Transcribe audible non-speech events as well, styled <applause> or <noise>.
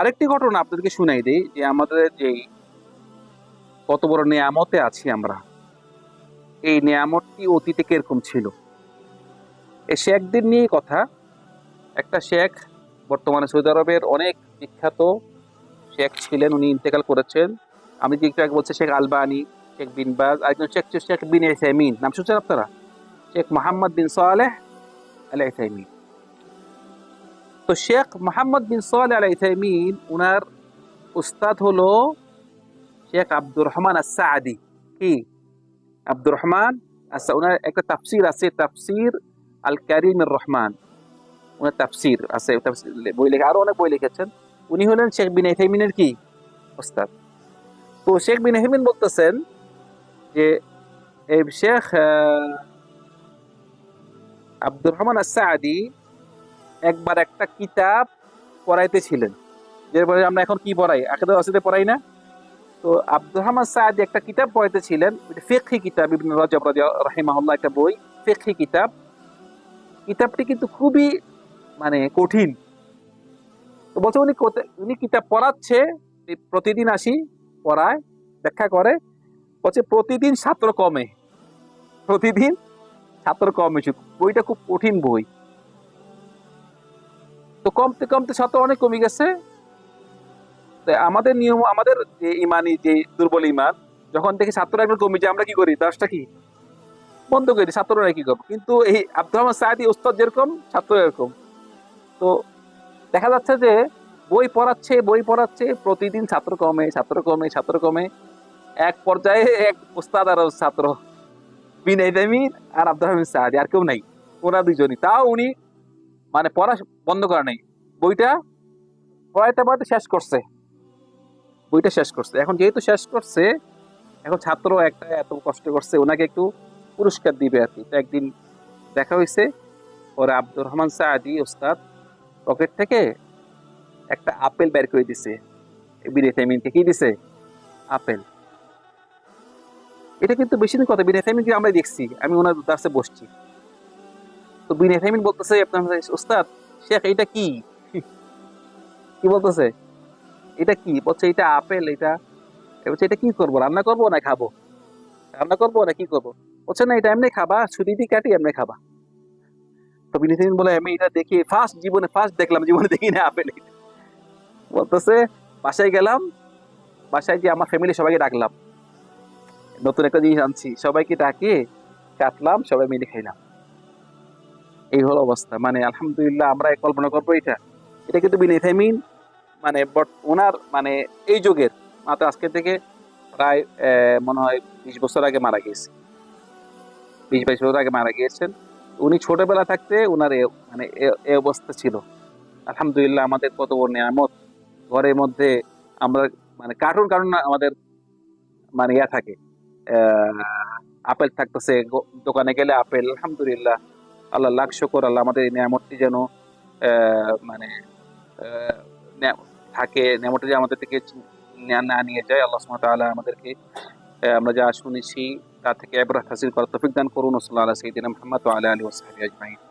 আরেকটি ঘটনা আপনাদেরকে শুনাই দিই, যে আমাদের যে কত বড় নিয়ামতে আছি আমরা, এই নিয়ামতটি অতীতে কীরকম ছিল? এই শেখদের নিয়ে কথা। একটা শেখ বর্তমানে সৌদি আরবের অনেক বিখ্যাত শেখ ছিলেন, উনি ইন্তেকাল করেছেন। আমি যে একটু বলছি, শেখ আলবানি শেখ বিন বাজ আরেকজন শেখ ছিল শেখ বিন ইসাইমিন নাম শুনছেন আপনারা শেখ মোহাম্মদ বিন সালেহ আল ইসাইমিন তো শেখ মোহাম্মদ বিন সালেহ আল ইসাইমিন উনার উস্তাদ হলো শেখ আব্দুর রহমান আসাদি কি আব্দুর রহমান আচ্ছা ওনার একটা তাফসির আছে তাফসির আল কারিম রহমান ওনার তাফসির আছে তাফসির বই লেখা আরও অনেক বই লিখেছেন উনি হলেন শেখ বিন ইথাইমিনের কি ওস্তাদ তো শেখ বিন ইথাইমিন বলতেছেন যে শেখ আব্দুর রহমান আসাদি একবার একটা কিতাব পড়াইতেছিলেন। যেরপরে আমরা এখন কি পড়াই? আকেদা অসিদে পড়াই না? তো আব্দুর রহমান সাদি একটা কিতাব পড়াইতেছিলেন ফেকহি কিতাব, ইবনে রাজাব রাহিমাহুল্লাহ একটা বই, ফেকহি কিতাব। কিতাবটি কিন্তু খুবই মানে কঠিন। তো বলছে উনি উনি কিতাব পড়াচ্ছে প্রতিদিন আসি, পড়ায়, ব্যাখ্যা করে। বলছে, প্রতিদিন ছাত্র কমে। প্রতিদিন ছাত্র কমে শুধু। বইটা খুব কঠিন বই। তো কমতে কমতে ছাত্র অনেক কমে গেছে। তো আমাদের নিয়ম, আমাদের যে ইমানি, যে দুর্বল ইমান, যখন দেখি ছাত্ররা একবার কমে যায়, আমরা কি করি? দশটা কি? বন্ধ করে, ছাত্ররা কি করব? কিন্তু এই আব্দুল রহমান সাহাদি উস্তাদ যেরকম, ছাত্র এরকম। তো দেখা যাচ্ছে যে বই পড়াচ্ছে বই পড়াচ্ছে, প্রতিদিন ছাত্র কমে ছাত্র কমে ছাত্র কমে। এক পর্যায়ে এক উস্তাদ আর ছাত্র বিনয় দেমিন আর আব্দুল রহমান সাহাদি, আর কেউ নাই। ওরা দুজনই তাও উনি মানে পড়া বন্ধ করা নাই। বইটা পড়াইতে পড়াইতে শেষ করছে। বইটা শেষ করছে। এখন যেহেতু শেষ করছে, এখন ছাত্র একটা এত কষ্ট করছে, ওনাকে একটু পুরস্কার দিবে আর কি। তো একদিন দেখা হয়েছে পরে আব্দুর রহমান সাদি ওস্তাদ পকেট থেকে একটা আপেল বের করে দিছে। বিনে থেমিনকে কি দিছে? আপেল। এটা কিন্তু বেশি দিন কথা, বিনে থেমিনকে আমরা দেখছি, আমি ওনার দাসে বসছি। তো বিনে থেমিন বলতেছে, আপনার ওস্তাদ, শেখ এটা কি? <laughs> কি বলতেছে? এটা কি? বলছে, এটা আপেল, এটা বলছে, এটা কি করব, রান্না করব না খাব? রান্না করব না কি করব? বলছে, না, এটা এমনি খাবা ছুরি দিয়ে কাটি, এমনি খাবা। তো বিনীতিন বলে, আমি এটা দেখি ফার্স্ট জীবনে ফার্স্ট দেখলাম, জীবনে দেখি না আপেল বলতেছে, বাসায় গেলাম, বাসায় গিয়ে আমার ফ্যামিলি সবাইকে ডাকলাম। নতুন একটা জিনিস আনছি। সবাইকে ডাকে, কাটলাম, সবাই মিলে খাইলাম। এই হলো অবস্থা। মানে আলহামদুলিল্লাহ আমরা কল্পনা করব এটা। এটা কিন্তু বিনিথাইমিন মানে বট- ওনার মানে এই যুগের। মাত্র আজকে থেকে প্রায় মনে হয় বিশ বছর আগে মারা গিয়েছে। বিশ, বাইশ বছর আগে মারা গিয়েছেন। উনি ছোটবেলা থাকতে ওনার মানে এ- অবস্থা ছিল। আলহামদুলিল্লাহ আমাদের কত বড় নিয়ামত। ঘরের মধ্যে আমরা মানে কার্টুন কার্টুন আমাদের মানে ইয়া থাকে। আপেল থাকতেছে। দোকানে গেলে আপেল আলহামদুলিল্লাহ। আল্লাহ লাখ শকর, আল্লাহ আমাদের এই নিয়ামতটি যেন মানে থাকে। নিয়ামতটি আমাদের থেকে না- নিয়ে যায়। আল্লাহ সুমত আল্লাহ আমাদেরকে আমরা যা শুনেছি, তা থেকে এবার হাসিল করার তফিক দান করুন। ওসল্লা আল্লাহ সঈদিন সাল্লাম আল্লাহ আলী আলিহি আজমাইন।